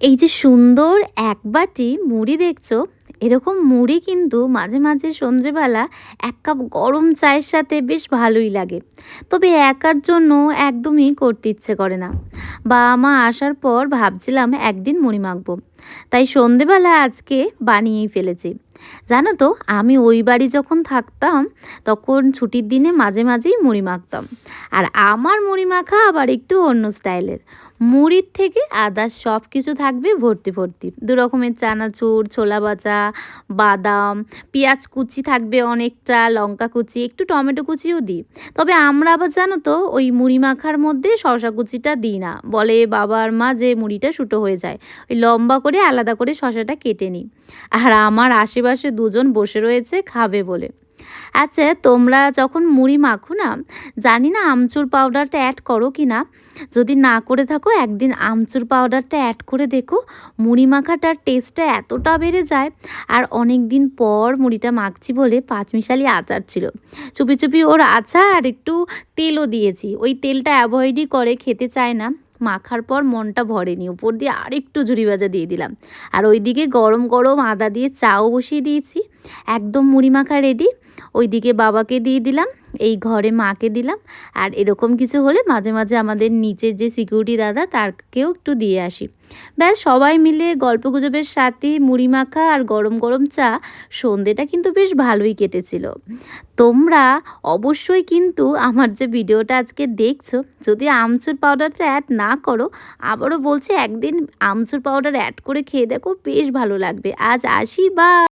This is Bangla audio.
এই যে সুন্দর এক বাটি মুড়ি দেখছ, এরকম মুড়ি কিন্তু মাঝে মাঝে সন্ধ্যেবেলা এক কাপ গরম চায়ের সাথে বেশ ভালোই লাগে। তবে একার জন্য একদমই করতে ইচ্ছে করে না। বাবা মা আসার পর ভাবছিলাম একদিন মুড়ি মাখবো। তাই সন্ধেবেলা আজকে বানিয়েই ফেলেছি। জানো তো, আমি ওই বাড়ি যখন থাকতাম, তখন ছুটির দিনে মাঝে মাঝেই মুড়ি মাখতাম। আর আমার মুড়ি মাখা আবার একটু অন্য স্টাইলের। মুড়ির থেকে আদার্স সব কিছু থাকবে ভর্তি ভর্তি। দু রকমের চানাচুর, ছোলা বাচা বাদাম, পেঁয়াজ কুচি থাকবে অনেকটা, লঙ্কা কুচি, একটু টমেটো কুচিও দিই। তবে আমরা আবার জানো তো, ওই মুড়ি মাখার মধ্যে শশা কুচিটা দিই না। বলে বাবার মা যে মুড়িটা শুটো হয়ে যায়, ওই লম্বা করে আলাদা করে শশাটা কেটে নিই। আর আমার আশেপাশে দুজন বসে রয়েছে খাবে বলে। আচ্ছা তোমরা যখন মুড়ি মাখো না, জানি না আমচুর পাউডারটা অ্যাড করো কি না যদি না করে থাকো, একদিন আমচুর পাউডারটা অ্যাড করে দেখো, মুড়ি মাখাটার টেস্টটা এতটা বেড়ে যায়। আর অনেক দিন পর মুড়িটা মাখছি বলে পাঁচমিশালি আচার ছিল। চুপি চুপি ওর আচার একটু তেলও দিয়েছি। ওই তেলটা অ্যাভয়েডই করে খেতে চায় না। মাখার পর মনটা ভরেনি। উপর দিয়ে আরেকটু ঝুড়ি ভাজা দিয়ে দিলাম। আর ওইদিকে গরম গরম আদা দিয়ে চাও বসিয়ে দিয়েছি। একদম মুড়ি মাখা রেডি ওইদিকে বাবাকে দিয়ে দিলাম। এই ঘরে মাকে দিলাম। আর এরকম কিছু হলে মাঝে মাঝে আমাদের নিচের যে সিকিউরিটি দাদা, তারকেও একটু দিয়ে আসি। ব্যাস, সবাই মিলে গল্প গুজবের সাথে মুড়ি মাখা আর গরম গরম চা সন্ধেটা কিন্তু বেশ ভালোই কেটেছিল। তোমরা অবশ্যই কিন্তু আমার যে ভিডিওটা আজকে দেখছ, যদি আমচুর পাউডারটা অ্যাড না করো, আবারও বলছে একদিন আমচুর পাউডার অ্যাড করে খেয়ে দেখো, বেশ ভালো লাগবে। আজ আসি বা